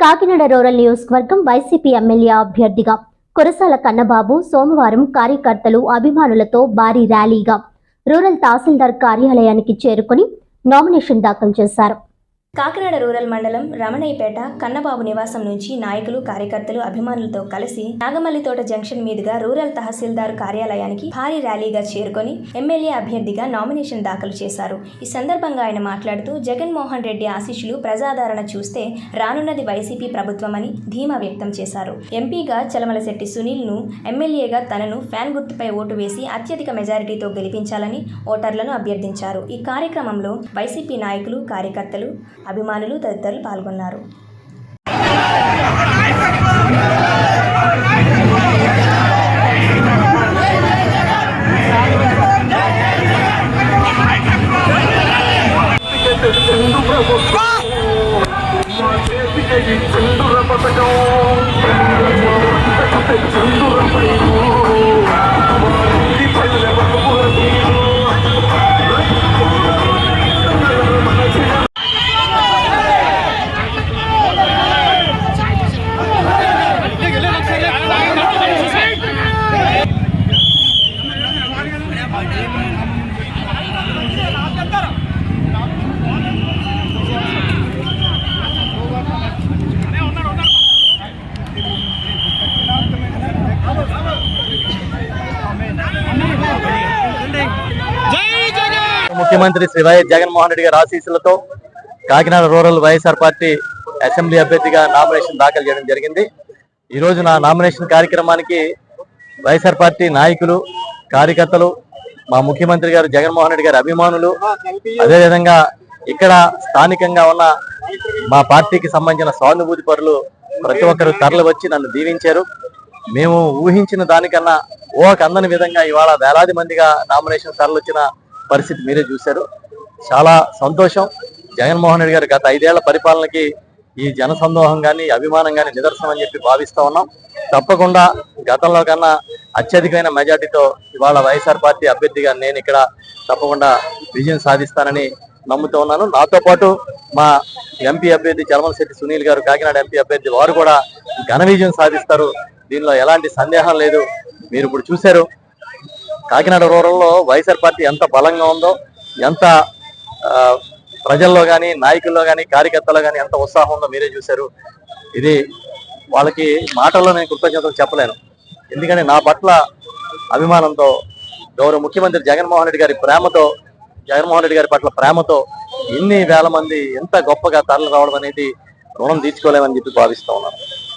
Kakinada rural నియోజకవర్గం YCP MLA అభ్యర్థిగా కురసాల కన్నబాబు సోమవారం కార్యకర్తలు అభిమానులతో భారీ ర్యాలీగా రూరల్ తహసీల్దార్ కార్యాలయానికి చేరుకుని నామినేషన్ దాఖలు చేశారు. కాకినాడ రూరల్ మండలం రమణయ్యపేట కన్నబాబు నివాసం నుంచి నాయకులు కార్యకర్తలు అభిమానులతో కలిసి నాగమల్లితోట జంక్షన్ మీదుగా రూరల్ తహసీల్దార్ కార్యాలయానికి భారీ ర్యాలీగా చేరుకొని ఎమ్మెల్యే అభ్యర్థిగా నామినేషన్ దాఖలు చేశారు. ఈ సందర్భంగా ఆయన మాట్లాడుతూ జగన్మోహన్ రెడ్డి ఆశీస్సులు ప్రజాదరణ చూస్తే రానున్నది వైసీపీ ప్రభుత్వమని ధీమా వ్యక్తం చేశారు. ఎంపీగా చలమలశెట్టి సునీల్ను ఎమ్మెల్యేగా తనను ఫ్యాన్ గుర్తుపై ఓటు వేసి అత్యధిక మెజారిటీతో గెలిపించాలని ఓటర్లను అభ్యర్థించారు. ఈ కార్యక్రమంలో వైసీపీ నాయకులు కార్యకర్తలు అభిమానులు తదితరులు పాల్గొన్నారు. ముఖ్యమంత్రి శ్రీ వైఎస్ జగన్మోహన్ రెడ్డి గారి ఆశీస్సులతో Kakinada rural YSR party assembly అభ్యర్థిగా నామినేషన్ దాఖలు చేయడం జరిగింది. ఈ నా నామినేషన్ కార్యక్రమానికి వైఎస్ఆర్ పార్టీ నాయకులు కార్యకర్తలు మా ముఖ్యమంత్రి గారు జగన్మోహన్ రెడ్డి గారి అభిమానులు అదేవిధంగా ఇక్కడ స్థానికంగా ఉన్న మా పార్టీకి సంబంధించిన సానుభూతి పరులు ప్రతి ఒక్కరు తరలి వచ్చి నన్ను దీవించారు. మేము ఊహించిన దానికన్నా ఓ అందని విధంగా ఇవాళ వేలాది మందిగా నామినేషన్ తరలిచ్చిన పరిస్థితి మీరే చూశారు. చాలా సంతోషం. జగన్మోహన్ రెడ్డి గారు గత ఐదేళ్ళ పరిపాలనకి ఈ జన సందోహం కానీ అభిమానం కానీ నిదర్శనం అని చెప్పి భావిస్తూ ఉన్నాం. తప్పకుండా గతంలో కన్నా అత్యధికమైన మెజార్టీతో ఇవాళ వైఎస్ఆర్ పార్టీ అభ్యర్థిగా నేను ఇక్కడ తప్పకుండా విజయం సాధిస్తానని నమ్ముతూ ఉన్నాను. నాతో పాటు మా ఎంపీ అభ్యర్థి చలమలశెట్టి సునీల్ గారు కాకినాడ ఎంపీ అభ్యర్థి వారు కూడా ఘన విజయం సాధిస్తారు. దీనిలో ఎలాంటి సందేహం లేదు. మీరు ఇప్పుడు చూశారు. కాకినాడ రూరల్లో వైఎస్ఆర్ పార్టీ ఎంత బలంగా ఉందో ఎంత ప్రజల్లో కానీ నాయకుల్లో కానీ కార్యకర్తల్లో కానీ ఎంత ఉత్సాహం ఉందో మీరే చూశారు. ఇది వాళ్ళకి మాటల్లో నేను కృతజ్ఞతలు చెప్పలేను. ఎందుకంటే నా పట్ల అభిమానంతో గౌరవ ముఖ్యమంత్రి జగన్మోహన్ రెడ్డి గారి ప్రేమతో జగన్మోహన్ రెడ్డి గారి పట్ల ప్రేమతో ఇన్ని వేల మంది ఎంత గొప్పగా తరలి రావడం అనేది రుణం తీర్చుకోలేమని చెప్పి భావిస్తూ ఉన్నాను.